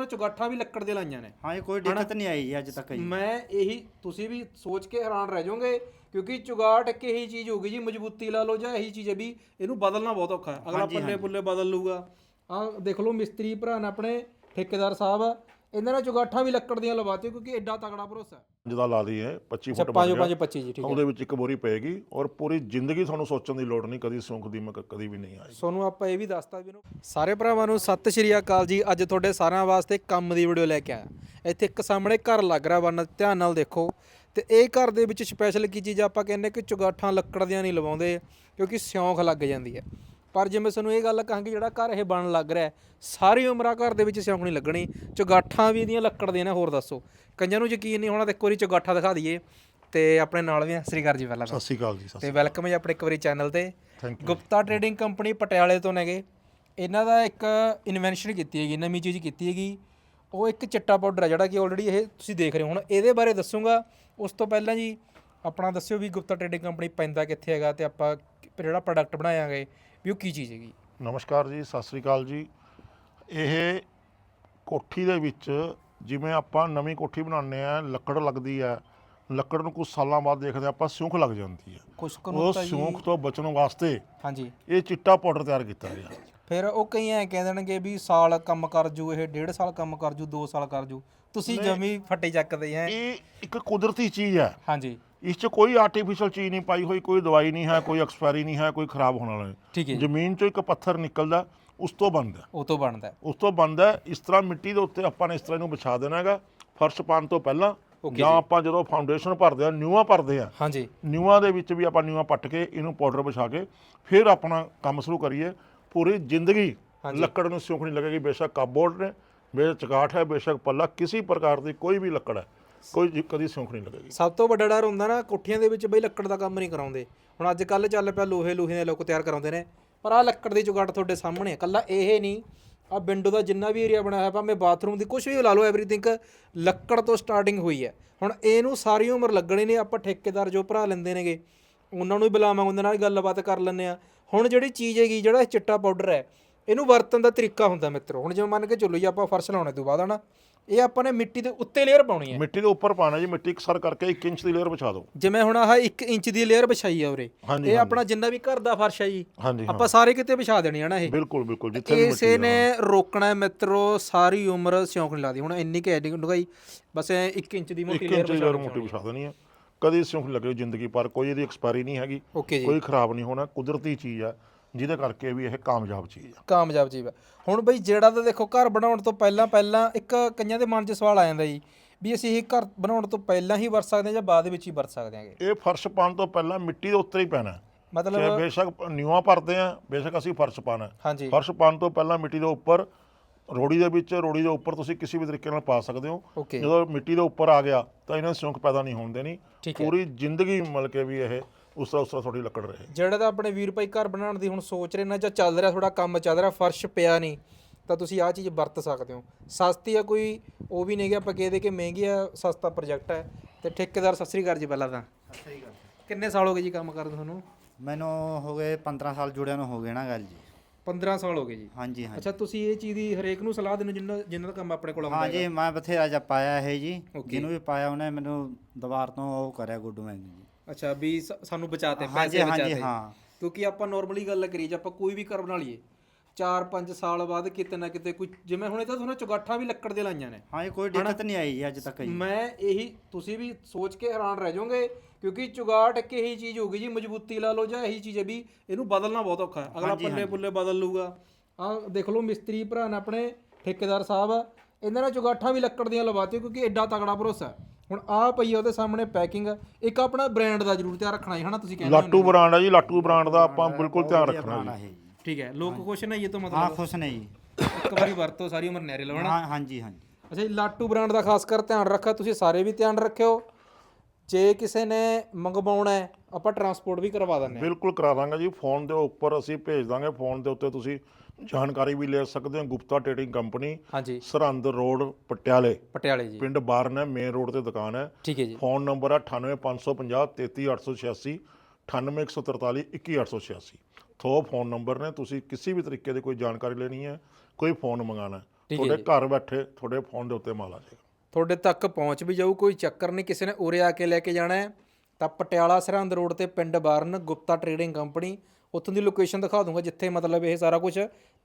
ਤੁਹਾਨੂੰ ਚੁਗਾਠਾਂ ਵੀ ਲੱਕੜ ਦੇ ਲਾਈਆਂ ਨੇ। ਹਾਂ ਇਹ ਕੋਈ ਦਿੱਕਤ ਨਹੀਂ ਆਈ ਜੀ ਅੱਜ ਤੱਕ ਜੀ। ਮੈਂ ਇਹੀ ਤੁਸੀਂ ਵੀ ਸੋਚ ਕੇ ਹੈਰਾਨ ਰਹਿ ਜਾਓਗੇ ਕਿਉਂਕਿ ਚੁਗਾਟ ਇੱਕ ਇਹੀ ਚੀਜ਼ ਹੋਗੀ ਜੀ ਮਜ਼ਬੂਤੀ ਲਾ ਲਓ ਜਾਂ ਇਹੀ ਚੀਜ਼ ਹੈ ਵੀ ਇਹਨੂੰ ਬਦਲਣਾ ਬਹੁਤ ਔਖਾ ਹੈ। ਅਗਲਾ ਪੱਲੇ ਪੁੱਲੇ ਬਦਲ ਲੂਗਾ ਆਹ ਦੇਖ ਲਓ ਮਿਸਤਰੀ ਭਰਾ ਨੇ ਆਪਣੇ ਠੇਕੇਦਾਰ ਸਾਹਿਬ ਇਹਨਾਂ ਨੇ ਚੁਗਾਠਾਂ ਵੀ ਲੱਕੜ ਦੀਆਂ ਲਵਾਤੀਆਂ ਕਿਉਂਕਿ ਐਡਾ ਤਕੜਾ ਭਰੋਸਾ ਹੈ। ਜਿਹਦਾ ਲਾ ਦੀ ਹੈ 25 ਫੁੱਟ 5 ਬਣ 5 25 ਜੀ ਠੀਕ ਉਹਦੇ ਵਿੱਚ ਇੱਕ ਬੋਰੀ ਪਏਗੀ ਔਰ ਪੂਰੀ ਜ਼ਿੰਦਗੀ ਤੁਹਾਨੂੰ ਸੋਚਣ ਦੀ ਲੋੜ ਨਹੀਂ ਕਦੀ ਸੁੰਖ ਦੀ ਮੈਂ ਕਦੀ ਵੀ ਨਹੀਂ ਆਈ ਸੋਨੂੰ ਆਪਾਂ ਇਹ ਵੀ ਦੱਸਤਾ ਵੀ ਸਾਰੇ ਭਰਾਵਾਂ ਨੂੰ ਸਤਿ ਸ਼੍ਰੀ ਅਕਾਲ ਜੀ। ਅੱਜ ਤੁਹਾਡੇ ਸਾਰਿਆਂ ਵਾਸਤੇ ਕੰਮ ਦੀ ਵੀਡੀਓ ਲੈ ਕੇ ਆਇਆ। ਇੱਥੇ ਇੱਕ ਸਾਹਮਣੇ ਘਰ ਲੱਗ ਰਿਹਾ ਵਨ ਧਿਆਨ ਨਾਲ ਦੇਖੋ। ਤੇ ਇਹ ਘਰ ਦੇ ਵਿੱਚ ਸਪੈਸ਼ਲ ਕੀ ਚੀਜ਼ ਆਪਾਂ ਕਹਿੰਦੇ ਕਿ ਚੁਗਾਠਾਂ ਲੱਕੜ ਦੀਆਂ ਨਹੀਂ ਲਵਾਉਂਦੇ ਕਿਉਂਕਿ ਸਿਉਂਖ ਲੱਗ ਜਾਂਦੀ ਹੈ। ਪਰ ਜੇ ਮੈਂ ਤੁਹਾਨੂੰ ਇਹ ਗੱਲ ਕਹਾਂਗੀ ਜਿਹੜਾ ਘਰ ਇਹ ਬਣਨ ਲੱਗ ਰਿਹਾ ਸਾਰੀ ਉਮਰ ਘਰ ਦੇ ਵਿੱਚ ਸਿਉਂਖ ਨਹੀਂ ਲੱਗਣੀ। ਚੁਗਾਠਾਂ ਵੀ ਇਹਦੀਆਂ ਲੱਕੜ ਦੀਆਂ ਨੇ ਹੋਰ ਦੱਸੋ। ਕਈਆਂ ਨੂੰ ਯਕੀਨ ਨਹੀਂ ਹੋਣਾ ਤੇ ਇੱਕ ਵਾਰੀ ਚੁਗਾਠਾ ਦਿਖਾ ਦਈਏ। ਤੇ ਆਪਣੇ ਨਾਲ ਵੀ ਸ਼੍ਰੀ ਅਕਾਲ ਜੀ ਪਹਿਲਾਂ। ਸਤਿ ਸ਼੍ਰੀ ਅਕਾਲ ਜੀ ਤੇ ਵੈਲਕਮ ਹੈ ਆਪਣੇ ਇੱਕ ਵਾਰੀ ਚੈਨਲ ਤੇ। ਗੁਪਤਾ ਟ੍ਰੇਡਿੰਗ ਕੰਪਨੀ ਪਟਿਆਲੇ ਤੋਂ ਨੇਗੇ। ਇਹਨਾਂ ਦਾ ਇੱਕ ਇਨਵੈਂਸ਼ਨ ਕੀਤੀ ਹੈਗੀ ਨਵੀਂ ਚੀਜ਼ ਕੀਤੀ ਹੈਗੀ। ਉਹ ਇੱਕ ਚਿੱਟਾ ਪਾਊਡਰ ਹੈ ਜਿਹੜਾ ਕਿ ਆਲਰੇਡੀ ਇਹ ਤੁਸੀਂ ਦੇਖ ਰਹੇ ਹੋ। ਹੁਣ ਇਹਦੇ ਬਾਰੇ ਦੱਸੂਗਾ। ਉਸ ਤੋਂ ਪਹਿਲਾਂ ਜੀ ਆਪਣਾ ਦੱਸਿਓ ਵੀ ਗੁਪਤਾ ਟ੍ਰੇਡਿੰਗ ਕੰਪਨੀ ਪੈਂਦਾ ਕਿੱਥੇ ਹੈਗਾ ਤੇ ਆਪਾਂ ਜਿਹੜਾ ਪ੍ਰੋਡਕਟ ਬਣਾਇਆਗੇ ਵੀ ਉਹ ਕੀ ਚੀਜ਼ ਹੈਗੀ? ਨਮਸਕਾਰ ਜੀ ਸਤਿ ਸ਼੍ਰੀ ਅਕਾਲ ਜੀ। ਇਹ ਕੋਠੀ ਦੇ ਵਿੱਚ ਜਿਵੇਂ ਆਪਾਂ ਨਵੀਂ ਕੋਠੀ ਬਣਾਉਂਦੇ ਆ ਲੱਕੜ ਲੱਗਦੀ ਹੈ ਲੱਕੜ ਨੂੰ ਕੁਝ ਸਾਲਾਂ ਬਾਅਦ ਦੇਖਦੇ ਆਪਾਂ ਸਿਉਂਖ ਲੱਗ ਜਾਂਦੀ ਹੈ। ਉਹ ਸਿਉਂਖ ਤੋਂ ਬਚਣ ਵਾਸਤੇ ਹਾਂਜੀ। ਇਹ ਚਿੱਟਾ ਪਾਊਡਰ ਤਿਆਰ ਕੀਤਾ ਗਿਆ। ਫਿਰ ਉਹ ਕਈ ਐ ਕਹਿ ਦੇਣਗੇ ਵੀ ਸਾਲ ਕੰਮ ਕਰ ਜੂ ਇਹ ਡੇਢ ਸਾਲ ਕੰਮ ਕਰ ਜੂ 2 ਸਾਲ ਕਰ ਜੂ। ਤੁਸੀਂ ਜਮੀ ਫੱਟੇ ਚੱਕਦੇ ਹੈ ਇਹ ਇੱਕ ਕੁਦਰਤੀ ਚੀਜ਼ ਹੈ। ਹਾਂਜੀ। ਇਸ 'ਚ ਕੋਈ ਆਰਟੀਫੀਸ਼ੀਅਲ ਚੀਜ਼ ਨਹੀਂ ਪਾਈ ਹੋਈ ਕੋਈ ਦਵਾਈ ਨਹੀਂ ਹੈ ਕੋਈ ਐਕਸਪਾਇਰੀ ਨਹੀਂ ਹੈ ਕੋਈ ਖਰਾਬ ਹੋਣ ਵਾਲਾ ਨਹੀਂ। ਠੀਕ ਹੈ ਜੀ। ਜ਼ਮੀਨ 'ਚੋਂ ਇੱਕ ਪੱਥਰ ਨਿਕਲਦਾ ਉਸ ਤੋਂ ਬਣਦਾ ਉਹ ਤੋਂ ਬਣਦਾ ਹੈ। ਉਸ ਤੋਂ ਬਣਦਾ ਹੈ, ਇਸ ਤਰ੍ਹਾਂ ਮਿੱਟੀ ਦੇ ਉੱਤੇ ਆਪਾਂ ਨੇ ਇਸ ਤਰ੍ਹਾਂ ਇਹਨੂੰ ਵਿਛਾ ਦੇਣਾ ਹੈਗਾ ਫਰਸ਼ ਪਾਉਣ ਤੋਂ ਪਹਿਲਾਂ। ਜਾਂ ਆਪਾਂ ਜਦੋਂ ਫਾਊਂਡੇਸ਼ਨ ਭਰਦੇ ਆ ਨਿਊਆਂ ਭਰਦੇ ਆ ਹਾਂਜੀ। ਨਿਊਆਂ ਦੇ ਵਿੱਚ ਵੀ ਆਪਾਂ ਨਿਊਆਂ ਪੱਟ ਕੇ ਇਹਨੂੰ ਪਾਊਡਰ ਵਿਛਾ ਕੇ ਫਿਰ ਆਪਣਾ ਕੰਮ ਸ਼ੁਰੂ ਕਰੀਏ। ਪੂਰੀ ਜ਼ਿੰਦਗੀ ਲੱਕੜ ਨੂੰ ਸਿਉਂਖ ਨਹੀਂ ਲੱਗੇਗੀ ਬੇਸ਼ੱਕ ਕਾਬੋਰਡ ਨੇ ਬੇਸ਼ੱਕ ਚਗਾਠ ਹੈ ਬੇਸ਼ੱਕ ਪੱਲਾ ਕਿਸੇ ਪ੍ਰਕਾਰ ਦੀ ਕੋਈ ਵੀ ਲੱਕੜ ਹੈ। ਕੋਈ ਕਦੀ ਸਿਉਂਖ ਨਹੀਂ ਲੱਗੇਗੀ। ਸਭ ਤੋਂ ਵੱਡਾ ਡਰ ਹੁੰਦਾ ਨਾ, ਕੋਠੀਆਂ ਦੇ ਵਿੱਚ ਬਈ ਲੱਕੜ ਦਾ ਕੰਮ ਨਹੀਂ ਕਰਾਉਂਦੇ। ਹੁਣ ਅੱਜ ਕੱਲ ਚੱਲ ਪਿਆ ਲੋਹੇ ਲੋਹੇ ਦੇ ਲੋਕ ਤਿਆਰ ਕਰਾਉਂਦੇ ਨੇ, ਪਰ ਆਹ ਲੱਕੜ ਦੀ ਜੁਗਾੜ ਤੁਹਾਡੇ ਸਾਹਮਣੇ ਹੈ ਕੱਲਾ ਇਹ ਨਹੀਂ ਆ ਵਿੰਡੋ ਦਾ ਜਿੰਨਾ ਵੀ ਏਰੀਆ ਬਣਾਇਆ ਭਾਵੇਂ ਬਾਥਰੂਮ ਦੀ ਕੁਝ ਵੀ ਲਾ ਲਓ ਐਵਰੀਥਿੰਗ ਲੱਕੜ ਤੋਂ ਸਟਾਰਟਿੰਗ ਹੋਈ ਹੈ। ਹੁਣ ਇਹਨੂੰ ਸਾਰੀ ਉਮਰ ਲੱਗਣੀ ਨੇ, ਆਪਾਂ ਠੇਕੇਦਾਰ ਜੋ ਭਰਾ ਲੈਂਦੇ ਨੇਗੇ, ਉਹਨਾਂ ਨੂੰ ਵੀ ਬੁਲਾਵਾਂਗੇ, ਉਹਨਾਂ ਨਾਲ ਗੱਲਬਾਤ ਕਰ ਲੈਂਦੇ ਆ ਹੁਣ ਜਿਹੜੀ ਚੀਜ਼ ਹੈਗੀ, ਜਿਹੜਾ ਚਿੱਟਾ ਪਾਊਡਰ ਹੈ, ਇਹਨੂੰ ਵਰਤਣ ਦਾ ਤਰੀਕਾ ਹੁੰਦਾ ਮਿੱਤਰੋ। ਹੁਣ ਜਿਵੇਂ ਮੰਨ ਕੇ ਚੱਲੋ ਜੀ, ਆਪਾਂ ਫਰਸ਼ ਲਾਉਣੇ ਤੋਂ ਬਾਅਦ, ਹਨਾ? ਇਹ ਆਪਾਂ ਨੇ ਮਿੱਟੀ ਦੇ ਉੱਤੇ ਲੇਅਰ ਪਾਉਣੀ ਹੈ। ਮਿੱਟੀ ਦੇ ਉੱਪਰ ਪਾਣਾ ਜੀ ਮਿੱਟੀ ਇਕਸਰ ਕਰਕੇ 1 ਇੰਚ ਦੀ ਲੇਅਰ ਵਿਛਾ ਦਿਓ। ਜਿਵੇਂ ਹੁਣ ਆਹ 1 ਇੰਚ ਦੀ ਲੇਅਰ ਵਿਛਾਈ ਆ ਉਰੇ। ਇਹ ਆਪਣਾ ਜਿੰਨਾ ਵੀ ਘਰ ਦਾ ਫਰਸ਼ ਹੈ ਜੀ ਹਾਂਜੀ ਹਾਂ। ਆਪਾਂ ਸਾਰੇ ਕਿਤੇ ਵਿਛਾ ਦੇਣੀ ਹੈ ਨਾ ਇਹ। ਬਿਲਕੁਲ ਬਿਲਕੁਲ ਜਿੱਥੇ ਵੀ ਇਸੇ ਨੇ ਰੋਕਣਾ ਹੈ ਮਿੱਤਰੋ ਸਾਰੀ ਉਮਰ ਸਿਉਂਖ ਨਹੀਂ ਲਾਦੀ। ਹੁਣ ਇੰਨੀ ਕਿ ਐਡੀ ਡੁਗਾਈ ਬਸ 1 ਇੰਚ ਦੀ ਮੋਟੀ 1 ਲੇਅਰ ਇੰਚ ਦੀ ਲੇਅਰ ਮੋਟੀ ਵਿਛਾ ਦੇਣੀ ਹੈ। ਕਦੀ ਸਿਉਂਖ ਲੱਗੇਗੀ ਜ਼ਿੰਦਗੀ ਪਰ ਕੋਈ ਇਹਦੀ ਐਕਸਪਾਇਰੀ ਨਹੀਂ ਹੈਗੀ। ਓਕੇ ਜੀ। ਕੋਈ ਖਰਾਬ ਨਹੀਂ ਹੋਣਾ ਕੁਦਰਤੀ ਚੀਜ਼ ਹੈ ਜਿਹਦੇ ਕਰਕੇ ਵੀ ਇਹ ਕਾਮਯਾਬ ਚੀਜ਼ ਆ। ਕਾਮਯਾਬ ਚੀਜ਼ ਹੈ ਹੁਣ ਬਈ ਜਿਹੜਾ ਤਾਂ ਦੇਖੋ ਘਰ ਬਣਾਉਣ ਤੋਂ ਪਹਿਲਾਂ ਪਹਿਲਾਂ ਇੱਕ ਕਈਆਂ ਦੇ ਮਨ 'ਚ ਸਵਾਲ ਆ ਜਾਂਦਾ ਜੀ ਵੀ ਅਸੀਂ ਇਹ ਘਰ ਬਣਾਉਣ ਤੋਂ ਪਹਿਲਾਂ ਹੀ ਵਰਤ ਸਕਦੇ ਹਾਂ ਜਾਂ ਬਾਅਦ ਵਿੱਚ ਹੀ ਵਰਤ ਸਕਦੇ ਹਾਂਗੇ? ਇਹ ਫਰਸ਼ ਪਾਉਣ ਤੋਂ ਪਹਿਲਾਂ ਮਿੱਟੀ ਦੇ ਉੱਤੇ ਹੀ ਪੈਣਾ। ਹੈ। ਮਤਲਬ ਚਾਹੇ ਬੇਸ਼ੱਕ ਨਿਊਆਂ ਭਰਦੇ ਆ ਬੇਸ਼ੱਕ ਅਸੀਂ ਫਰਸ਼ ਪਾਣਾ। ਹਾਂਜੀ। ਫਰਸ਼ ਪਾਉਣ ਤੋਂ ਪਹਿਲਾਂ ਮਿੱਟੀ ਦੇ ਉੱਪਰ ਰੋੜੀ ਦੇ ਵਿੱਚ ਰੋੜੀ ਦੇ ਉੱਪਰ ਤੁਸੀਂ ਕਿਸੇ ਵੀ ਤਰੀਕੇ ਨਾਲ ਪਾ ਸਕਦੇ ਹੋ। ਓਕੇ। ਜਦੋਂ ਮਿੱਟੀ ਦੇ ਉੱਪਰ ਆ ਗਿਆ ਤਾਂ ਇਹਨਾਂ ਸਿਉਂਕ ਪੈਦਾ ਨਹੀਂ ਹੋਣ ਦੇਣੀ। ਠੀਕ ਹੈ। ਪੂਰੀ ਜ਼ਿੰਦਗੀ ਮਤਲਬ ਕਿ ਵੀ ਇਹ ਉਸ ਤਰ੍ਹਾਂ ਉਸ ਤਰ੍ਹਾਂ ਤੁਹਾਡੀ ਲੱਕੜ ਰਹੇ। ਜਿਹੜਾ ਤਾਂ ਆਪਣੇ ਵੀਰ ਭਾਈ ਘਰ ਬਣਾਉਣ ਦੀ ਹੁਣ ਸੋਚ ਰਹੇ ਨੇ ਜਾਂ ਚੱਲ ਰਿਹਾ ਥੋੜਾ ਕੰਮ ਚੱਲ ਰਿਹਾ ਫਰਸ਼ ਪਿਆ ਨਹੀਂ ਤਾਂ ਤੁਸੀਂ ਆਹ ਚੀਜ਼ ਵਰਤ ਸਕਦੇ ਹੋ। ਸਸਤੀ ਆ ਕੋਈ ਉਹ ਵੀ ਨਹੀਂ ਕਿ ਆਪਾਂ ਕਹਦੇ ਕਿ ਮਹਿੰਗੀ ਆ ਸਸਤਾ ਪ੍ਰੋਜੈਕਟ ਹੈ ਤੇ ਠੇਕੇਦਾਰ ਸਤਿ ਸ੍ਰੀ ਅਕਾਲ ਜੀ ਪਹਿਲਾਂ ਤਾਂ। ਕਿੰਨੇ ਸਾਲ ਹੋ ਗਏ ਜੀ ਕੰਮ ਕਰਦੇ ਤੁਹਾਨੂੰ? ਮੈਨੂੰ ਹੋ ਗਏ 15 ਸਾਲ ਜੁੜਿਆ ਨੂੰ ਹੋ ਗਏ ਨਾ ਗੱਲ ਜੀ। 15 ਸਾਲ ਹੋ ਗਏ ਜੀ। ਹਾਂਜੀ ਹਾਂਜੀ। ਅੱਛਾ ਤੁਸੀਂ ਇਹ ਚੀਜ਼ ਦੀ ਹਰੇਕ ਨੂੰ ਸਲਾਹ ਦਿੰਦੇ ਹੋ ਜਿੰਨਾ ਜਿੰਨਾ ਦਾ ਕੰਮ ਆਪਣੇ ਕੋਲ ਆਉਂਦਾ ਹਾਂ ਜੀ ਮੈਂ ਬਥੇਰਾ ਜਿਹਾ ਪਾਇਆ ਇਹ ਜੀ। Okay. ਜਿਹਨੂੰ ਵੀ ਪਾਇਆ ਉਹਨੇ ਮੈਨੂੰ ਦੁਬਾਰ ਤੋਂ ਉਹ ਕਰਿਆ ਗੁੱਡ ਮੈਨ ਜੀ। ਅੱਛਾ ਵੀ ਸ- ਸਾਨੂੰ ਬਚਾਤੇ ਹਾਂਜੀ ਪੈਸੇ ਹਾਂਜੀ ਬਚਾਤੇ। ਹਾਂ। ਕਿਉਂਕਿ ਆਪਾਂ ਨਾਰਮਲੀ ਗੱਲ ਕਰੀਏ ਜੇ ਆਪਾਂ ਕੋਈ ਵੀ ਘਰ ਬਣਾ ਲਈਏ 4-5 ਸਾਲ ਬਾਅਦ ਕਿਤੇ ਨਾ ਕਿਤੇ ਕੋਈ ਜਿਵੇਂ ਹੁਣ ਇਹ ਤਾਂ ਤੁਹਾਨੂੰ ਚੁਗਾਠਾਂ ਵੀ ਲੱਕੜ ਦੇ ਲਾਈਆਂ ਨੇ। ਹਾਂ ਇਹ ਕੋਈ ਦਿੱਕਤ ਨਹੀਂ ਆਈ ਜੀ ਅੱਜ ਤੱਕ ਜੀ। ਮੈਂ ਇਹੀ ਤੁਸੀਂ ਵੀ ਸੋਚ ਕੇ ਹੈਰਾਨ ਰਹਿ ਜਾਓਗੇ ਕਿਉਂਕਿ ਚੁਗਾਟ ਇੱਕ ਇਹੀ ਚੀਜ਼ ਹੋਗੀ ਜੀ ਮਜ਼ਬੂਤੀ ਲਾ ਲਓ ਜਾਂ ਇਹੀ ਚੀਜ਼ ਹੈ ਵੀ ਇਹਨੂੰ ਬਦਲਣਾ ਬਹੁਤ ਔਖਾ ਹੈ। ਅਗਲਾ ਪੱਲੇ ਪੁੱਲੇ ਬਦਲ ਲੂਗਾ ਆਹ ਦੇਖ ਲਓ ਮਿਸਤਰੀ ਭਰਾ ਨੇ ਆਪਣੇ ਠੇਕੇਦਾਰ ਸਾਹਿਬ ਇਹਨਾਂ ਨੇ ਚੁਗਾਠਾਂ ਵੀ ਲੱਕੜ ਦੀਆਂ ਲਵਾਤੀਆਂ ਕਿਉਂਕਿ ਐਡਾ ਤਕੜਾ ਭਰੋਸਾ ਹੈ। ਹੁਣ ਆਹ ਪਈ ਆ ਉਹਦੇ ਸਾਹਮਣੇ ਪੈਕਿੰਗ ਇੱਕ ਆਪਣਾ ਬ੍ਰਾਂਡ ਦਾ ਜ਼ਰੂਰ ਧਿਆਨ ਰੱਖਣਾ ਹੈ ਹਨਾ ਤੁਸੀਂ ਕਹਿੰਦੇ ਹੋ ਲਾਟੂ ਬ੍ਰਾਂਡ ਆ ਜੀ ਲਾਟੂ ਬ੍ਰਾਂਡ ਦਾ ਆਪਾਂ ਬਿਲਕੁਲ ਧਿਆਨ ਰੱਖਣਾ ਜੀ। ਠੀਕ ਹੈ ਲੋਕ ਖੁਸ਼ ਨੇ ਇਹ ਤੋਂ ਹਾਂ ਮਤਲਬ ਖੁਸ਼ ਨੇ ਜੀ। ਇੱਕ ਵਾਰੀ ਵਰਤੋ ਸਾਰੀ ਉਮਰ ਨਹਿਰੇ ਲਵਣਾ ਹਾਂ ਹਾਂਜੀ ਹਾਂਜੀ। ਅੱਛਾ ਜੀ ਲਾਟੂ ਬ੍ਰਾਂਡ ਦਾ ਖਾਸ ਕਰ ਧਿਆਨ ਰੱਖਾ ਤੁਸੀਂ ਸਾਰੇ ਵੀ ਧਿਆਨ ਰੱਖਿਓ। ਜੇ ਕਿਸੇ ਨੇ ਮੰਗਵਾਉਣਾ ਹੈ ਆਪਾਂ ਟਰਾਂਸਪੋਰਟ ਵੀ ਕਰਵਾ ਦਿੰਦੇ ਹਾਂ। ਬਿਲਕੁਲ ਕਰਾ ਦਾਂਗੇ ਜੀ। ਫੋਨ ਦੇ ਉੱਪਰ ਅਸੀਂ ਭੇਜ ਦਾਂਗੇ। ਫੋਨ ਦੇ ਉੱਤੇ ਤੁਸੀਂ ਜਾਣਕਾਰੀ ਵੀ ਲੈ ਸਕਦੇ ਹੋ। ਗੁਪਤਾ ਟ੍ਰੇਡਿੰਗ ਕੰਪਨੀ ਹਾਂਜੀ। ਸਰਹੰਦ ਰੋਡ ਪਟਿਆਲੇ। ਪਟਿਆਲੇ ਜੀ। ਪਿੰਡ ਬਾਰਨ ਹੈ ਮੇਨ ਰੋਡ ਤੇ ਦੁਕਾਨ ਹੈ। ਠੀਕ ਹੈ ਜੀ। ਫੋਨ ਨੰਬਰ ਹੈ 98550 33886 98143 21886 ਥੋ ਫੋਨ ਨੰਬਰ ਨੇ ਤੁਸੀਂ ਕਿਸੇ ਵੀ ਤਰੀਕੇ ਦੀ ਕੋਈ ਜਾਣਕਾਰੀ ਲੈਣੀ ਹੈ ਕੋਈ ਫੋਨ ਮੰਗਾਣਾ ਤੁਹਾਡੇ ਘਰ ਬੈਠੇ ਤੁਹਾਡੇ ਫੋਨ ਦੇ ਉੱਤੇ ਮਾਲ ਆ ਜਾਏਗਾ। ਤੁਹਾਡੇ ਤੱਕ ਪਹੁੰਚ ਵੀ ਜਾਊ ਕੋਈ ਚੱਕਰ ਨਹੀਂ ਕਿਸੇ ਨੇ ਉਰੇ ਆ ਕੇ ਲੈ ਕੇ ਜਾਣਾ ਹੈ। ਤਾਂ ਪਟਿਆਲਾ ਸਰਹੰਦ ਰੋਡ ਤੇ ਪਿੰਡ ਬਾਰਨ ਗੁਪਤਾ ਟਰੇਡਿੰਗ ਕੰਪਨੀ ਉੱਥੋਂ ਦੀ ਲੋਕੇਸ਼ਨ ਦਿਖਾ ਦੂੰਗਾ ਜਿੱਥੇ ਮਤਲਬ ਇਹ ਸਾਰਾ ਕੁਝ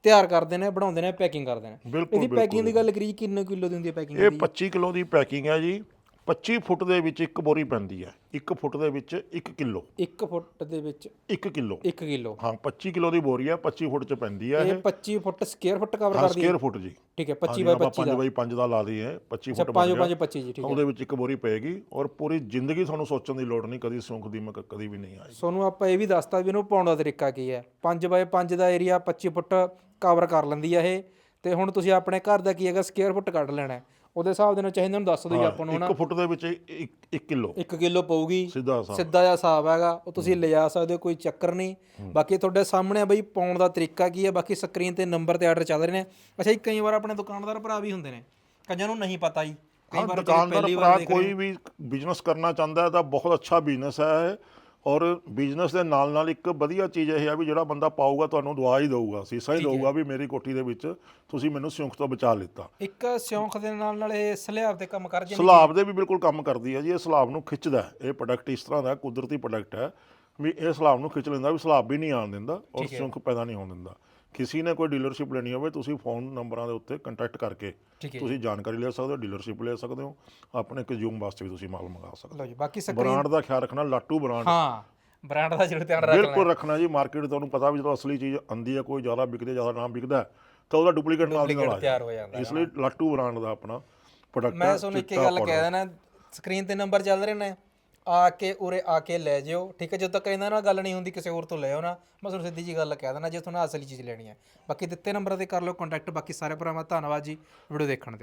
ਤਿਆਰ ਕਰਦੇ ਨੇ ਬਣਾਉਂਦੇ ਨੇ ਪੈਕਿੰਗ ਕਰਦੇ ਨੇ। ਬਿਲਕੁਲ ਇਹਦੀ ਪੈਕਿੰਗ ਦੀ ਗੱਲ ਕਰੀ ਕਿੰਨੇ ਕਿਲੋ ਦੀ ਹੁੰਦੀ ਹੈ ਪੈਕਿੰਗ ਇਹ 25 ਕਿਲੋ ਦੀ ਪੈਕਿੰਗ ਹੈ ਜੀ। 25 ਫੁੱਟ ਦੇ ਵਿੱਚ ਇੱਕ ਬੋਰੀ ਪੈਂਦੀ ਹੈ। 1 ਫੁੱਟ ਦੇ ਵਿੱਚ 1 ਕਿਲੋ। 1 ਫੁੱਟ ਦੇ ਵਿੱਚ 1 ਕਿਲੋ। 1 ਕਿਲੋ। ਹਾਂ 25 ਕਿਲੋ ਦੀ ਬੋਰੀ ਹੈ 25 ਫੁੱਟ ਚ ਪੈਂਦੀ ਹੈ ਇਹ ਇਹ। 25 ਫੁੱਟ ਸਕੁਅਰ ਫੁੱਟ ਕਵਰ ਹਾਂ ਕਰਦੀ ਹੈ। ਸਕੁਅਰ ਫੁੱਟ ਜੀ। ਠੀਕ ਹੈ 25 ਹਾਂਜੀ, ਬਾਈ ਆਪਾਂ 25 ਦਾ। 5 ਬਾਈ 5 ਦਾ ਲਾ ਦਈਏ 25 ਫੁੱਟ 5 ਬਣ 5 ਗਿਆ 25 ਜੀ ਠੀਕ ਹੈ। ਉਹਦੇ ਵਿੱਚ ਇੱਕ ਬੋਰੀ ਪਏਗੀ ਔਰ ਪੂਰੀ ਜ਼ਿੰਦਗੀ ਤੁਹਾਨੂੰ ਸੋਚਣ ਦੀ ਲੋੜ ਨਹੀਂ ਕਦੀ ਸੁੰਖ ਦੀ ਮੈਂ ਕਦੀ ਵੀ ਨਹੀਂ ਆਈ ਸੋਨੂੰ ਆਪਾਂ ਇਹ ਵੀ ਦੱਸਤਾ ਵੀ ਇਹਨੂੰ ਪਾਉਣ ਦਾ ਤਰੀਕਾ ਕੀ ਹੈ। 5 ਬਾਏ 5 ਦਾ ਏਰੀਆ 25 ਫੁੱਟ ਕਵਰ ਕਰ ਲੈਂਦੀ ਆ ਇਹ। ਤੇ ਹੁਣ ਤੁਸੀਂ ਆਪਣੇ ਘਰ ਦਾ ਕੀ ਹੈਗਾ ਸਕੁਅਰ ਫੁੱਟ ਕੱਢ ਲੈਣਾ ਹੈ। ਉਹਦੇ ਹਿਸਾਬ ਦੇ ਨਾਲ ਚਾਹੀਦਾ ਨੂੰ ਦੱਸ ਦਿਓ ਜੀ ਆਪਾਂ ਨੂੰ ਇੱਕ ਫੁੱਟ ਦੇ ਵਿੱਚ 1 ਕਿਲੋ। 1 ਕਿਲੋ ਪਊਗੀ। ਸਿੱਧਾ ਹਿਸਾਬ। ਸਿੱਧਾ ਜਿਹਾ ਹਿਸਾਬ ਹੈਗਾ। ਉਹ ਤੁਸੀਂ ਲਿਜਾ ਸਕਦੇ ਹੋ ਕੋਈ ਚੱਕਰ ਨਹੀਂ। ਬਾਕੀ ਤੁਹਾਡੇ ਸਾਹਮਣੇ ਆ ਬਈ ਪਾਉਣ ਦਾ ਤਰੀਕਾ ਕੀ ਹੈ? ਬਾਕੀ ਸਕਰੀਨ ਤੇ ਨੰਬਰ ਤੇ ਆਰਡਰ ਚੱਲ ਰਹੇ ਨੇ। ਅੱਛਾ ਜੀ ਕਈ ਵਾਰ ਆਪਣੇ ਦੁਕਾਨਦਾਰ ਭਰਾ ਵੀ ਹੁੰਦੇ ਨੇ। ਕਈਆਂ ਨੂੰ ਨਹੀਂ ਪਤਾ ਜੀ। ਕਈ ਵਾਰ ਦੁਕਾਨਦਾਰ ਭਰਾ ਕੋਈ ਵੀ ਬਿਜ਼ਨਸ ਕਰਨਾ ਚਾਹੁੰਦਾ ਹੈ ਤਾਂ ਬਹੁਤ ਅੱਛਾ ਬਿਜ਼ਨਸ ਹੈ ਔਰ ਬਿਜ਼ਨਸ ਦੇ ਨਾਲ ਨਾਲ ਇੱਕ ਵਧੀਆ ਚੀਜ਼ ਇਹ ਹੈ ਵੀ ਜਿਹੜਾ ਬੰਦਾ ਪਾਊਗਾ ਤੁਹਾਨੂੰ ਦਵਾ ਹੀ ਦਊਗਾ ਸੀਸਾ ਹੀ ਦਊਗਾ ਵੀ ਮੇਰੀ ਕੋਠੀ ਦੇ ਵਿੱਚ ਤੁਸੀਂ ਮੈਨੂੰ ਸਿਉਂਖ ਤੋਂ ਬਚਾ ਲਿੱਤਾ। ਇੱਕ ਸਿਉਂਖ ਦੇ ਨਾਲ ਨਾਲ ਇਹ ਸਲਿਆਬ ਤੇ ਕੰਮ ਕਰ ਜਾਂਦੀ ਸਲਾਬ ਦੇ ਵੀ ਬਿਲਕੁਲ ਕੰਮ ਕਰਦੀ ਹੈ ਜੀ ਇਹ ਸਲਾਬ ਨੂੰ ਖਿੱਚਦਾ। ਇਹ ਪ੍ਰੋਡਕਟ ਇਸ ਤਰ੍ਹਾਂ ਦਾ ਕੁਦਰਤੀ ਪ੍ਰੋਡਕਟ ਹੈ ਵੀ ਇਹ ਸਲਾਬ ਨੂੰ ਖਿੱਚ ਲੈਂਦਾ ਵੀ ਸਲਾਬ ਵੀ ਨਹੀਂ ਆਉਣ ਦਿੰਦਾ ਔਰ ਸਿਉਂਖ ਪੈਦਾ ਨਹੀਂ ਹੋਣ ਦਿੰਦਾ। ਕਿਸੇ ਨੇ ਕੋਈ ਡੀਲਰਸ਼ਿਪ ਲੈਣੀ ਹੋਵੇ ਤੁਸੀਂ ਫੋਨ ਨੰਬਰਾਂ ਦੇ ਉੱਤੇ ਕੰਟੈਕਟ ਕਰਕੇ ਠੀਕ ਹੈ ਤੁਸੀਂ ਜਾਣਕਾਰੀ ਲੈ ਸਕਦੇ ਹੋ ਡੀਲਰਸ਼ਿਪ ਲੈ ਸਕਦੇ ਹੋ ਆਪਣੇ ਕੰਜ਼ਿਊਮ ਵਾਸਤੇ ਵੀ ਤੁਸੀਂ ਮਾਲ ਮੰਗਾ ਸਕਦੇ ਹੋ। ਲਓ ਜੀ ਬਾਕੀ ਸਕਰੀਨ ਬ੍ਰਾਂਡ ਦਾ ਖਿਆਲ ਰੱਖਣਾ ਲਾਟੂ ਬ੍ਰਾਂਡ ਹਾਂ ਬ੍ਰਾਂਡ ਦਾ ਜ਼ਰੂਰ ਧਿਆਨ ਰੱਖਣਾ ਬਿਲਕੁਲ ਰੱਖਣਾ ਜੀ ਮਾਰਕੀਟ ਤੁਹਾਨੂੰ ਪਤਾ ਵੀ ਜਦੋਂ ਅਸਲੀ ਚੀਜ਼ ਆਂਦੀ ਹੈ ਕੋਈ ਜ਼ਿਆਦਾ ਵਿਕਦੇ ਜ਼ਿਆਦਾ ਨਾਮ ਵਿਕਦਾ ਹੈ, ਤਾਂ ਉਹਦਾ ਡੁਪਲੀਕੇਟ ਨਾਲ ਦੀ ਨਾਲ ਆ ਤਿਆਰ ਹੋ ਜਾਂਦਾ ਜਾਂਦਾ ਇਸ ਲਈ ਲਾਟੂ ਬ੍ਰਾਂਡ ਦਾ ਆਪਣਾ ਪ੍ਰੋਡਕਟ ਮੈਂ ਤੁਹਾਨੂੰ ਇੱਕ ਹੀ ਗੱਲ ਕਹਿ ਦੇਣਾ ਸਕਰੀਨ ਤੇ ਨੰਬਰ ਚੱਲ ਰਹੇ ਨੇ? ਆ ਕੇ ਉਰੇ ਆ ਕੇ ਲੈ ਜਿਓ, ਠੀਕ ਹੈ? ਜਦੋਂ ਤੱਕ ਇਹਨਾਂ ਨਾਲ ਗੱਲ ਨਹੀਂ ਹੁੰਦੀ, ਕਿਸੇ ਹੋਰ ਤੋਂ ਲੈ ਆਓ ਨਾ, ਮੈਂ ਤੁਹਾਨੂੰ ਸਿੱਧੀ ਜੀ ਗੱਲ ਕਹਿ ਦਿੰਦਾ, ਜੇ ਤੁਹਾਨੂੰ ਅਸਲੀ ਚੀਜ਼ ਲੈਣੀ ਹੈ। ਬਾਕੀ ਦਿੱਤੇ ਨੰਬਰਾਂ ਤੇ ਕਰ ਲਓ ਕੰਟੈਕਟ ਬਾਕੀ ਸਾਰੇ ਭਰਾਵਾਂ ਦਾ ਧੰਨਵਾਦ ਜੀ ਵੀਡੀਓ ਦੇਖਣ ਦੇ